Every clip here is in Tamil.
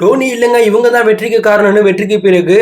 டோனி இல்லைங்க இவங்க தான் வெற்றிக்கு காரணம்னு வெற்றிக்கு பிறகு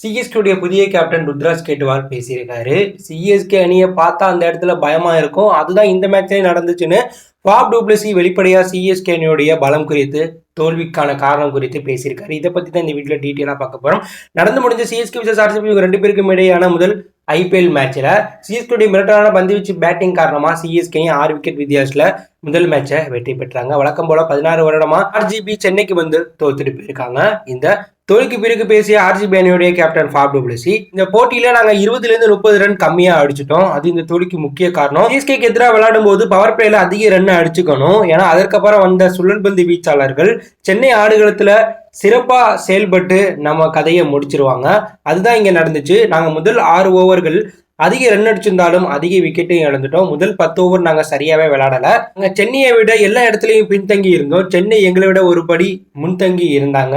சிஎஸ்கேடைய புதிய கேப்டன் ருத்ராஜ் கேட்டுவார் பேசியிருக்காரு. சிஎஸ்கே அணியை பார்த்தா அந்த இடத்துல பயமா இருக்கும். அதுதான் இந்த மேட்ச்லேயே நடந்துச்சுன்னு பாப் டூப்ளசி வெளிப்படையாக சிஎஸ்கே அணியுடைய பலம் குறித்து தோல்விக்கான காரணம் குறித்து பேசியிருக்காரு. இதை பற்றி தான் இந்த வீட்டில் டீட்டெயிலாக பார்க்க போகிறோம் நடந்து முடிஞ்ச சிஎஸ்கே விசஸ் ஆர்சிபி இவங்க ரெண்டு பேருக்கும் இடையான முதல் ஐபிஎல் மேட்ச்சில் சிஎஸ்கேடைய மிரட்டலான பந்து வீச்சு பேட்டிங் காரணமாக சிஎஸ்கே ஆறு விக்கெட் வித்தியாசத்தில் முதல் மேட்சை வெற்றி பெற்றாங்க. வழக்கம் போல பதினாறு வருடமா ஆர்ஜிபி சென்னைக்கு வந்து தோத்துட்டு போயிருக்காங்க. இந்த தோல்விக்கு பிறகு பேசிய ஆர்சிபி அணியுடைய கேப்டன் ஃபாப் டூப்ளசி இந்த போட்டியில நாங்க இருபதுல இருந்து முப்பது ரன் கம்மியா அடிச்சிட்டோம். அது இந்த தோல்விக்கு முக்கிய காரணம். சிஎஸ்கேக்கு எதிராக விளையாடும் போது பவர் பிளேல அதிக ரன் அடிச்சுக்கணும். ஏன்னா அதற்கப்புறம் வந்த சுழல்பந்து வீச்சாளர்கள் சென்னை ஆடுகளத்துல சிறப்பாக செயல்பட்டு நம்ம கதையை முடிச்சிருவாங்க. அதுதான் இங்கே நடந்துச்சு. நாங்கள் முதல் ஆறு ஓவர்கள் அதிக ரன் அடிச்சிருந்தாலும் அதிக விக்கெட்டையும் இழந்துட்டோம். முதல் பத்து ஓவர் நாங்கள் சரியாகவே விளாடலை நாங்கள் சென்னையை விட எல்லா இடத்துலையும் பின்தங்கி இருந்தோம். சென்னை எங்களை விட ஒரு படி முன்தங்கி இருந்தாங்க.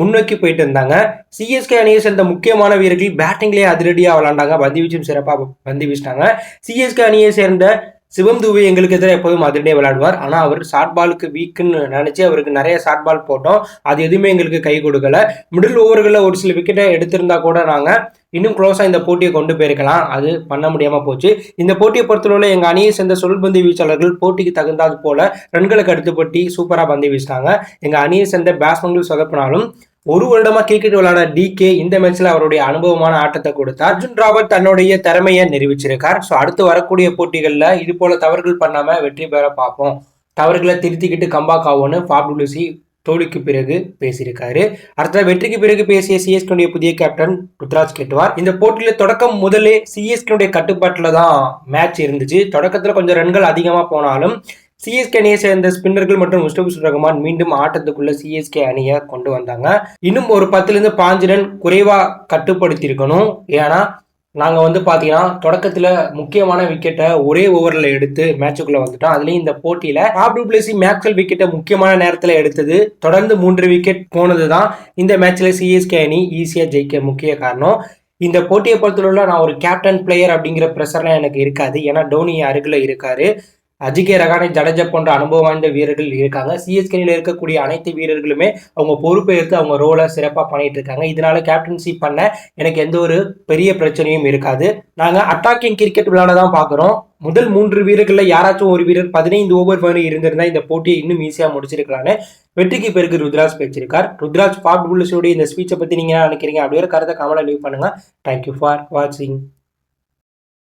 முன்னோக்கி போயிட்டு இருந்தாங்க. சிஎஸ்கே அணியை சேர்ந்த முக்கியமான வீரர்கள் பேட்டிங்லேயே அதிரடியாக விளாண்டாங்க. பந்து வீச்சும் சிறப்பாக பந்து வீசினாங்க. சிஎஸ்கே அணியை சேர்ந்த சிவம் தூவி எங்களுக்கு எதிராக எப்போதும் அதிரடியாக விளையாடுவார். ஆனால் அவர் ஷார்ட் பாலுக்கு வீக்குன்னு நினச்சி அவருக்கு நிறைய ஷார்ட் பால் போட்டோம். அது எதுவுமே எங்களுக்கு கை கொடுக்கல. மிடில் ஓவர்களில் ஒரு சில விக்கெட்டை எடுத்திருந்தா கூட நாங்கள் இன்னும் க்ளோஸாக இந்த போட்டியை கொண்டு போயிருக்கலாம். அது பண்ண முடியாமல் போச்சு. இந்த போட்டியை பொறுத்தவரை எங்கள் அணியை சேர்ந்த சொல்பந்து வீச்சாளர்கள் போட்டிக்கு தகுந்தாது போல ரன்களுக்கு அடுத்துப்பட்டி சூப்பராக பந்து வீசினாங்க. எங்கள் அணியை சேர்ந்த பேட்ஸ்மேன்கள் சொதப்பினாலும் ஒரு வருடமா கிரிக்கெட் விளையாட டிகே இந்த மேட்ச்ல அவருடைய அனுபவமான ஆட்டத்தை கொடுத்தார். அர்ஜுன் ராவத் தன்னுடைய திறமையை நிரூபிச்சிருக்கார். ஸோ அடுத்து வரக்கூடிய போட்டிகளில் இது போல தவறுகள் பண்ணாம வெற்றி பெற பார்ப்போம். தவறுகளை திருத்திக்கிட்டு கம்பாக் ஆகும்னு ஃபாப்டுலுசி தோல்விக்கு பிறகு பேசியிருக்காரு. அடுத்த வெற்றிக்கு பிறகு பேசிய சிஎஸ்கனுடைய புதிய கேப்டன் ருத்ராஜ் கேட்டுவார். இந்த போட்டியில தொடக்கம் முதலே சிஎஸ்கனுடைய கட்டுப்பாட்டில் தான் மேட்ச் இருந்துச்சு. தொடக்கத்தில் கொஞ்சம் ரன்கள் அதிகமாக போனாலும் சிஎஸ்கே அணியை சேர்ந்த ஸ்பின்னர்கள் மற்றும் முஸ்டபிசுர் ரஹ்மான் மீண்டும் ஆட்டத்துக்குள்ள சிஎஸ்கே அணியை கொண்டு வந்தாங்க. இன்னும் ஒரு பத்துலேருந்து பாஞ்சு ரன் குறைவாக கட்டுப்படுத்தியிருக்கணும். ஏன்னா நாங்கள் வந்து பார்த்தீங்கன்னா தொடக்கத்தில் முக்கியமான விக்கெட்டை ஒரே ஓவரில் எடுத்து மேட்சுக்குள்ளே வந்துட்டோம். அதுலேயும் இந்த போட்டியில் ஆப்டு பிளேசி மேக்ஸல் விக்கெட்டை முக்கியமான நேரத்தில் எடுத்தது. தொடர்ந்து மூன்று விக்கெட் போனது தான் இந்த மேட்ச்சில் சிஎஸ்கே அணி ஈஸியாக ஜெயிக்க முக்கிய காரணம். இந்த போட்டியை பொறுத்தவரை நான் ஒரு கேப்டன் பிளேயர் அப்படிங்கிற ப்ரெஷர்லாம் எனக்கு இருக்காது. ஏன்னா டோனி அருகில் இருக்காரு. அஜிகே ரகானே ஜடேஜா போன்ற அனுபவம் வாய்ந்த வீரர்கள் இருக்காங்க. சிஎஸ்கேனில் இருக்கக்கூடிய அனைத்து வீரர்களுமே அவங்க பொறுப்பை எடுத்து அவங்க ரோலை சிறப்பாக பண்ணிட்டு இருக்காங்க. இதனால கேப்டன்சி பண்ண எனக்கு எந்த ஒரு பெரிய பிரச்சனையும் இருக்காது. நாங்கள் அட்டாக்கிங் கிரிக்கெட் விளையாட தான் பார்க்குறோம். முதல் மூன்று வீரர்களில் யாராச்சும் ஒரு வீரர் பதினைந்து ஓவர் வரை இருந்திருந்தா இந்த போட்டியை இன்னும் ஈஸியாக முடிச்சிருக்கலான்னு வெற்றிக்கு பிறகு ருத்ராஜ் பேச்சிருக்கார் ருத்ராஜ் பாப் புல்லிஸோடைய இந்த ஸ்பீச்சை பற்றி நீங்கள் நினைக்கிறீங்க அப்படியே கருத்தை கமலை லீவ் பண்ணுங்கள் தேங்க்யூ ஃபார் வாட்சிங்